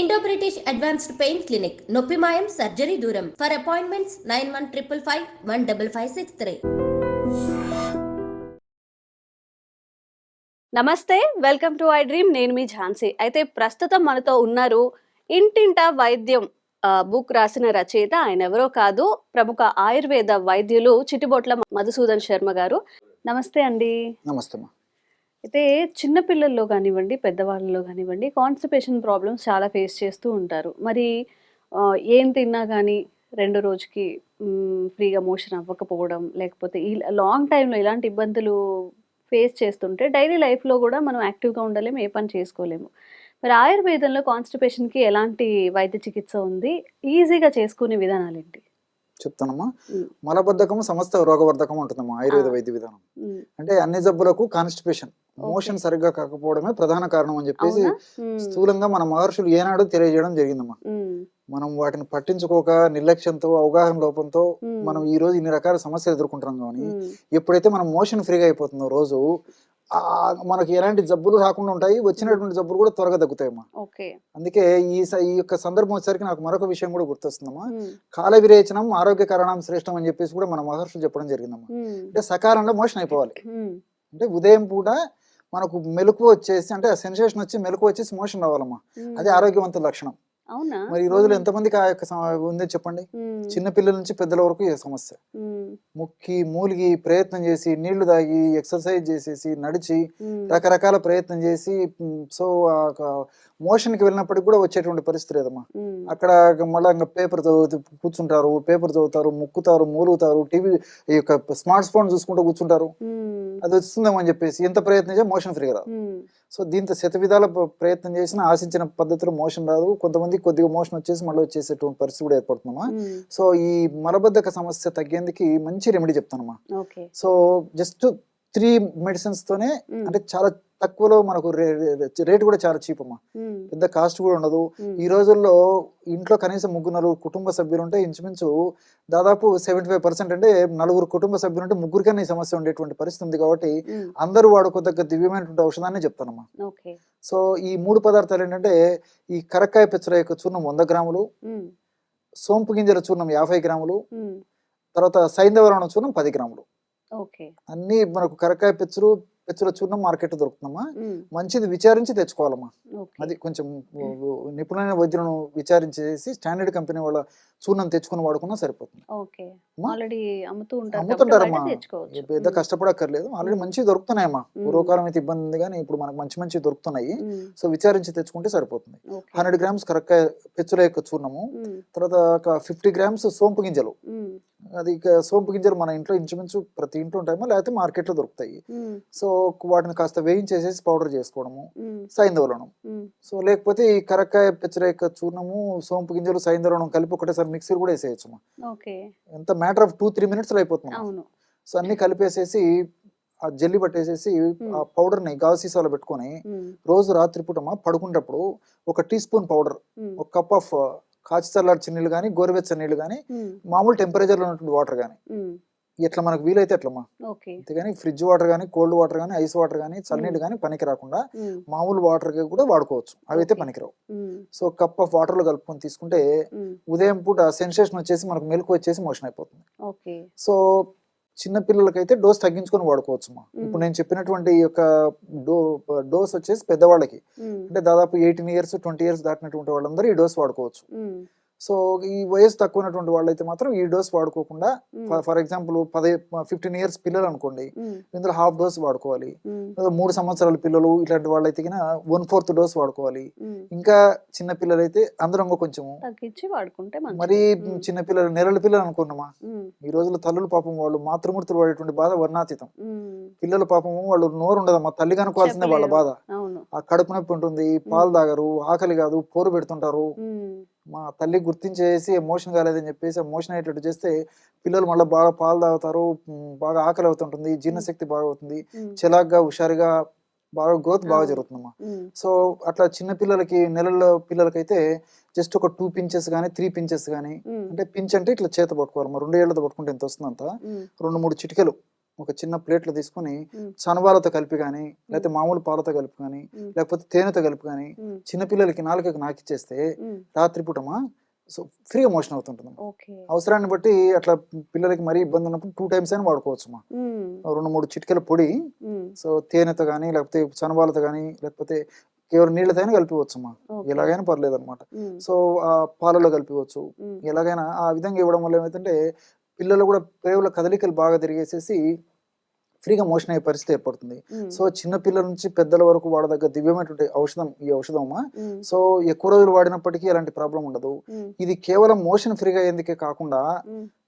Indo British advanced pain clinic నొప్పి మాయం surgery దూరం for appointments nine one triple five one double five six three నమస్తే welcome to I dream నేను మీ ఝాన్సీ. అయితే ప్రస్తుతం మనతో ఉన్నారు ఇంటింట వైద్యం బుక్ రాసిన రచయిత ఆయన ఎవరో కాదు ప్రముఖ ఆయుర్వేద వైద్యులు చిటిబొట్ల మధుసూదన్ శర్మ గారు. నమస్తే అండి. నమస్తే అయితే చిన్న పిల్లల్లో కానివ్వండి పెద్దవాళ్ళలో కానివ్వండి కాన్స్టిపేషన్ ప్రాబ్లమ్స్ చాలా ఫేస్ చేస్తూ ఉంటారు. మరి ఏం తిన్నా కానీ రెండో రోజుకి ఫ్రీగా మోషన్ అవ్వకపోవడం లేకపోతే ఈ లాంగ్ టైంలో ఇలాంటి ఇబ్బందులు ఫేస్ చేస్తుంటే డైలీ లైఫ్లో కూడా మనం యాక్టివ్గా ఉండలేము ఏ పని చేసుకోలేము. మరి ఆయుర్వేదంలో కాన్స్టిపేషన్కి ఎలాంటి వైద్య చికిత్స ఉంది? ఈజీగా చేసుకునే విధానాలు ఏంటి? చెప్తానమ్మా. మలబద్ధకం సమస్త రోగవర్ధకం ఉంటుందమ్మా ఆయుర్వేద. వైద్య విధానం. అంటే అన్ని జబ్బులకు కాన్స్టిపేషన్ మోషన్ సరిగ్గా కాకపోవడమే ప్రధాన కారణం అని చెప్పేసి స్థూలంగా మన మహర్షులు ఏనాడు తెలియజేయడం జరిగిందమ్మా. మనం వాటిని పట్టించుకోక నిర్లక్ష్యంతో అవగాహన లోపంతో మనం ఈ రోజు ఇన్ని రకాల సమస్యలు ఎదుర్కొంటున్నాం కానీ ఎప్పుడైతే మనం మోషన్ ఫ్రీగా అయిపోతుందో రోజు ఆ మనకి ఎలాంటి జబ్బులు రాకుండా ఉంటాయి వచ్చినటువంటి జబ్బులు కూడా త్వరగా తగ్గుతాయమ్మా. అందుకే ఈ ఈ యొక్క సందర్భం వచ్చేసరికి నాకు మరొక విషయం కూడా గుర్తొస్తుందమ్మా. కాల విరేచనం ఆరోగ్య కారణం శ్రేష్టం అని చెప్పేసి కూడా మన మహర్షులు చెప్పడం జరిగిందమ్మా. అంటే సకాలంలో మోషన్ అయిపోవాలి. అంటే ఉదయం పూట మనకు మెలకు వచ్చేసి అంటే సెన్సేషన్ వచ్చి మెలకు వచ్చేసి మోషన్ రావాలమ్మా. అదే ఆరోగ్యవంతుల లక్షణం మరి ఈ రోజుల్లో ఎంతమందికి ఆ యొక్క ఉందో చెప్పండి? చిన్న పిల్లల నుంచి పెద్దల వరకు ఈ సమస్య. ముక్కి మూలిగి ప్రయత్నం చేసి నీళ్ళు తాగి ఎక్సర్సైజ్ చేసేసి నడిచి రకరకాల ప్రయత్నం చేసి సో మోషన్కి వెళ్ళినప్పటికి కూడా వచ్చేటువంటి పరిస్థితి లేదమ్మా. అక్కడ మళ్ళీ ఇంకా పేపర్ చదువుతూ కూర్చుంటారు పేపర్ చదువుతారు ముక్కుతారు మూలుగుతారు టీవీ ఈ యొక్క స్మార్ట్ ఫోన్ చూసుకుంటూ కూర్చుంటారు. అది వస్తుందేమో అని చెప్పేసి ఎంత ప్రయత్నం చేసి మోషన్ ఫ్రీ రాదు. సో దీంతో శత విధాల ప్ర- ప్రయత్నం చేసినా ఆశించిన పద్ధతిలో మోషన్ రాదు. కొంతమంది కొద్దిగా మోషన్ వచ్చేసి మళ్ళీ వచ్చేసేటువంటి పరిస్థితి కూడా ఏర్పడుతుందమ్మా. సో ఈ మలబద్ధక సమస్య తగ్గేందుకు మంచి రెమెడీ చెప్తానమ్మా. సో జస్ట్ త్రీ మెడిసిన్స్ తోనే అంటే చాలా తక్కువలో మనకు రేట్ కూడా చాలా చీప్ అమ్మా. పెద్ద కాస్ట్ కూడా ఉండదు. ఈ రోజుల్లో ఇంట్లో కనీసం ముగ్గురు నలుగురు కుటుంబ సభ్యులు ఉంటే ఇంచుమించు దాదాపు సెవెంటీ ఫైవ్ పర్సెంట్ అంటే నలుగురు కుటుంబ సభ్యులు ఉంటే ముగ్గురికన్నా ఈ సమస్య ఉండేటువంటి పరిస్థితి ఉంది కాబట్టి అందరూ వాడుకోదగ్గ దివ్యమైనటువంటి ఔషధాన్ని చెప్తానమ్మా. ఓకే. సో ఈ మూడు పదార్థాలు ఏంటంటే ఈ కరక్కాయ పెచ్చల యొక్క చూర్ణం వంద గ్రాములు సోంపు గింజల చూర్ణం యాభై గ్రాములు తర్వాత సైంధవరణ చూర్ణం పది గ్రాములు. ఓకే. అన్ని మనకు కరక్కాయ పెచ్చులు పెచ్చుల చూర్ణం మార్కెట్ దొరుకుతుందమ్మా. మంచిది విచారించి తెచ్చుకోవాలమ్మా. అది కొంచెం నిపుణులైన వైద్యులను విచారించేసి స్టాండర్డ్ కంపెనీ వాళ్ళ చూర్ణం తెచ్చుకుని వాడుకున్నా సరిపోతుంది. అమ్ముతుంటారమ్మా. పెద్ద కష్టపడక్కర్లేదు. ఆల్రెడీ మ్. మంచివి దొరుకుతున్నాయమ్మా. పూర్వకాలం అయితే ఇబ్బంది ఉంది కానీ ఇప్పుడు మనకు మంచి మంచి దొరుకుతున్నాయి. సో విచారించి తెచ్చుకుంటే సరిపోతుంది. హండ్రెడ్ గ్రామ్స్ కరక్కాయ పెచ్చుల యొక్క చూర్ణము. తర్వాత ఫిఫ్టీ గ్రామ్స్ సోంపు గింజలు. అది ఇక సోంపు గింజలు మన ఇంట్లో ఇంచుమించు ప్రతి ఇంట్లో ఉంటాయేమో లేకపోతే మార్కెట్లో దొరుకుతాయి. సో వాటిని కాస్త వేయించేసేసి పౌడర్ చేసుకోవడము సైంధవలనం. సో లేకపోతే ఈ కరక్కాయ పెచ్చర యొక్క చూర్ణము సోంపు గింజలు సైంధవలనం కలిపి ఒకటేసారి మిక్సర్ కూడా వేసేయచ్చు ఎంత matter of two three minutes అయిపోతుంది సో అన్ని కలిపేసేసి ఆ జల్లి పట్టేసేసి ఆ పౌడర్ని గాజు సీసాలో పెట్టుకొని రోజు రాత్రిపూటమా పడుకునేటప్పుడు ఒక టీ స్పూన్ పౌడర్ ఒక కప్ ఆఫ్ కాచి చల్లార్చిన నీళ్ళు కానీ గోరువెచ్చని నీళ్ళు కానీ మామూలు టెంపరేచర్లో ఉన్నటువంటి వాటర్ కానీ మ్, ఎట్లా మనకు వీలైతే ఎట్లమ్మా ఓకే. అంతేగాని ఫ్రిడ్జ్ వాటర్ కానీ కోల్డ్ వాటర్ కానీ ఐస్ వాటర్ కానీ చల్లనీళ్ళు కానీ పనికి రాకుండా మామూలు వాటర్ కూడా వాడుకోవచ్చు. అవి అయితే. పనికిరావు. సో కప్ ఆఫ్ వాటర్లో కలుపుకొని తీసుకుంటే ఉదయం పూట సెన్సేషన్ వచ్చేసి మనకు మెలకు వచ్చేసి మోషన్ అయిపోతుంది. ఓకే. సో చిన్న పిల్లలకైతే డోస్ తగ్గించుకొని వాడుకోవచ్చు మా. ఇప్పుడు నేను చెప్పినటువంటి ఈ యొక్క డో డోస్ వచ్చేసి పెద్దవాళ్ళకి. అంటే దాదాపు ఎయిటీన్ ఇయర్స్ ట్వంటీ ఇయర్స్ దాటినటువంటి వాళ్ళందరూ ఈ డోస్ వాడుకోవచ్చు. సో ఈ వయసు తక్కువ ఉన్నటువంటి వాళ్ళైతే మాత్రం ఈ డోస్ వాడుకోకుండా మ్, ఫర్ ఎగ్జాంపుల్ పదే ఫిఫ్టీన్ ఇయర్స్ పిల్లలు అనుకోండి మ్, ఇందులో హాఫ్ డోస్ వాడుకోవాలి. మ్, మూడు సంవత్సరాల పిల్లలు ఇట్లాంటి వాళ్ళైతే వన్ ఫోర్త్ డోస్ వాడుకోవాలి. మ్, ఇంకా చిన్న అందరూ కొంచెము తగ్గించి వాడుకుంటే మంచిది. మరీ మ్, చిన్న పిల్లలు నెలల పిల్లలు అనుకున్నామా మ్, ఈ రోజుల్లో తల్లులు పాపం వాళ్ళు మాతృమూర్తులు పడేటువంటి బాధ వర్ణాతీతం. మ్, పిల్లల పాపము వాళ్ళు నోరు ఉండదమ్మా తల్లి కనుకోవాల్సిందే వాళ్ళ బాధ. ఆ కడుపు నొప్పి ఉంటుంది పాలు తాగరు ఆకలి కాదు పోరు పెడుతుంటారు. మ్, తల్లి గుర్తించేసి ఎమోషన్ కాలేదని చెప్పేసి ఎమోషన్ అయ్యేటట్టు చేస్తే పిల్లలు మళ్ళీ బాగా పాలు తాగుతారు బాగా ఆకలి అవుతుంటుంది జీర్ణశక్తి బాగా అవుతుంది చిలాగ్గా హుషారుగా బాగా గ్రోత్ బాగా. జరుగుతుందమ్మా. సో అట్లా చిన్న పిల్లలకి నెలల పిల్లలకైతే జస్ట్ ఒక టూ పించెస్ కానీ త్రీ పించెస్ కానీ అంటే పించ్ అంటే ఇట్లా చేత పట్టుకోవాలి రెండు ఏళ్ళతో పట్టుకుంటే ఎంత వస్తుంది అంత మ్, రెండు మూడు చిటికెలు. ఒక చిన్న ప్లేట్లో తీసుకొని. చనవాలతో కలిపి కానీ లేకపోతే మామూలు పాలతో కలిపి కానీ. లేకపోతే తేనెతో కలిపి కానీ. చిన్నపిల్లలకి నాలుకకి నాకిచ్చేస్తే. రాత్రిపూటమా సో ఫ్రీగా మోషన్ అవుతుంటుంది అవసరాన్ని బట్టి అట్లా పిల్లలకి మరీ ఇబ్బంది ఉన్నప్పుడు టూ టైమ్స్ అయినా వాడుకోవచ్చు మా. రెండు మూడు చిటికెల పొడి. సో తేనెతో కానీ లేకపోతే చనబాలతో కానీ లేకపోతే కేవలం నీళ్ళతో అయినా కలిపివచ్చు అమ్మా. ఎలాగైనా పర్లేదు అనమాట. సో ఆ పాలలో కలిపివచ్చు. ఎలాగైనా ఆ విధంగా ఇవ్వడం వల్ల ఏమైతుంటే పిల్లలు కూడా ప్రేవుల కదలికలు బాగా తిరిగేసేసి ఫ్రీగా మోషన్ అయ్యే పరిస్థితి ఏర్పడుతుంది. సో చిన్న పిల్లల నుంచి పెద్దల వరకు వాడదగ్గ దివ్యమైనటువంటి ఔషధం ఈ ఔషధం అమ్మా మ్మ్. సో ఎక్కువ రోజులు వాడినప్పటికీ ఎలాంటి ప్రాబ్లం ఉండదు. ఇది కేవలం మోషన్ ఫ్రీగా అయ్యేందుకే కాకుండా.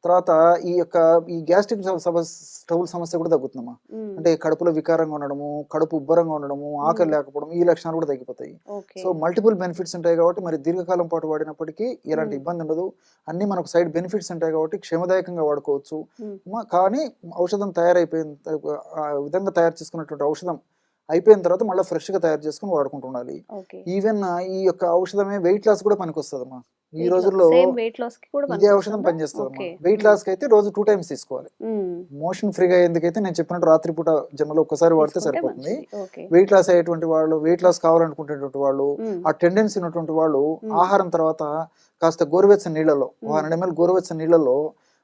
తర్వాత ఈ యొక్క ఈ గ్యాస్ట్రిక్ స్టౌల్ సమస్య కూడా తగ్గుతుందమ్మా. మ్మ్. అంటే కడుపులో వికారంగా ఉండడము కడుపు ఉబ్బరంగా ఉండడము ఆకలి లేకపోవడం ఈ లక్షణాలు కూడా తగ్గిపోతాయి. సో మల్టిపుల్ బెనిఫిట్స్ ఉంటాయి కాబట్టి మరి దీర్ఘకాలం పాటు వాడినప్పటికీ ఎలాంటి. ఇబ్బంది ఉండదు. అన్ని మనకు సైడ్ బెనిఫిట్స్ ఉంటాయి కాబట్టి క్షేమదాయకంగా వాడుకోవచ్చు. కానీ ఔషధం తయారైపోయిన విధంగా తయారు చేసుకున్నటువంటి ఔషధం అయిపోయిన తర్వాత మళ్ళీ ఫ్రెష్గా తయారు చేసుకుని వాడుకుంటూ ఉండాలి. ఓకే. ఈవెన్ ఈ యొక్క ఔషధమే వెయిట్ లాస్ కూడా పనికొస్తుందమ్మా. ఈ రోజుల్లో ఇదే ఔషధం? పనిచేస్తుంది. వెయిట్ లాస్కి అయితే రోజు టూ టైమ్స్ తీసుకోవాలి. మోషన్ ఫ్రీగా అయ్యేందుకైతే నేను చెప్పినట్టు రాత్రిపూట జన్మలో ఒక్కసారి వాడితే సరిపోతుంది వెయిట్ లాస్ అయ్యేటువంటి వాళ్ళు వెయిట్ లాస్ కావాలనుకునేటువంటి వాళ్ళు. ఆ టెండెన్సీ ఉన్నటువంటి వాళ్ళు. ఆహారం తర్వాత కాస్త గోరువెచ్చని నీళ్ళలో. హండ్రెడ్ ఎంఎల్ గోరువెచ్చని నీళ్ళలో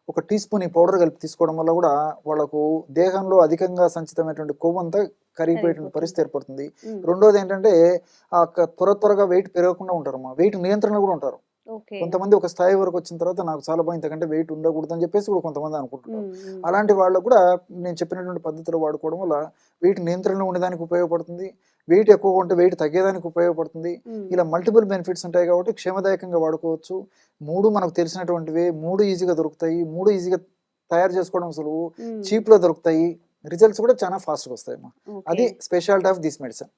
ఒక టీ స్పూన్ ఈ పౌడర్ కలిపి తీసుకోవడం వల్ల కూడా వాళ్ళకు దేహంలో అధికంగా సంచితమైనటువంటి కొవ్వు అంతా కరిగిపోయేటువంటి. పరిస్థితి ఏర్పడుతుంది. రెండోది ఏంటంటే ఆ త్వర త్వరగా వెయిట్ పెరగకుండా ఉంటారు అమ్మా వెయిట్ నియంత్రణ కూడా ఉంటారు కొంతమంది ఒక స్థాయి వరకు వచ్చిన తర్వాత నాకు చాలా బాగా ఇంతకంటే వెయిట్ ఉండకూడదు అని చెప్పేసి కూడా కొంతమంది అనుకుంటున్నారు. అలాంటి వాళ్ళకు కూడా నేను చెప్పినటువంటి పద్ధతిలో వాడుకోవడం వల్ల వెయిట్ నియంత్రణలో ఉండడానికి ఉపయోగపడుతుంది. వెయిట్ ఎక్కువగా ఉంటే వెయిట్ తగ్గేదానికి ఉపయోగపడుతుంది. ఇలా మల్టిపుల్ బెనిఫిట్స్ ఉంటాయి కాబట్టి క్షేమదాయకంగా వాడుకోవచ్చు. మూడు మనకు తెలిసినటువంటివి మూడు ఈజీగా దొరుకుతాయి. మూడు ఈజీగా తయారు చేసుకోవడం సులువు cheap లో దొరుకుతాయి. రిజల్ట్స్ కూడా చాలా fast గా వస్తాయి. అది స్పెషాలిటీ ఆఫ్ దిస్ మెడిసిన్.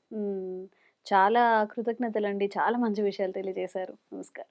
చాలా కృతజ్ఞతలండి. చాలా మంచి విషయాలు తెలియజేశారు. నమస్కారం.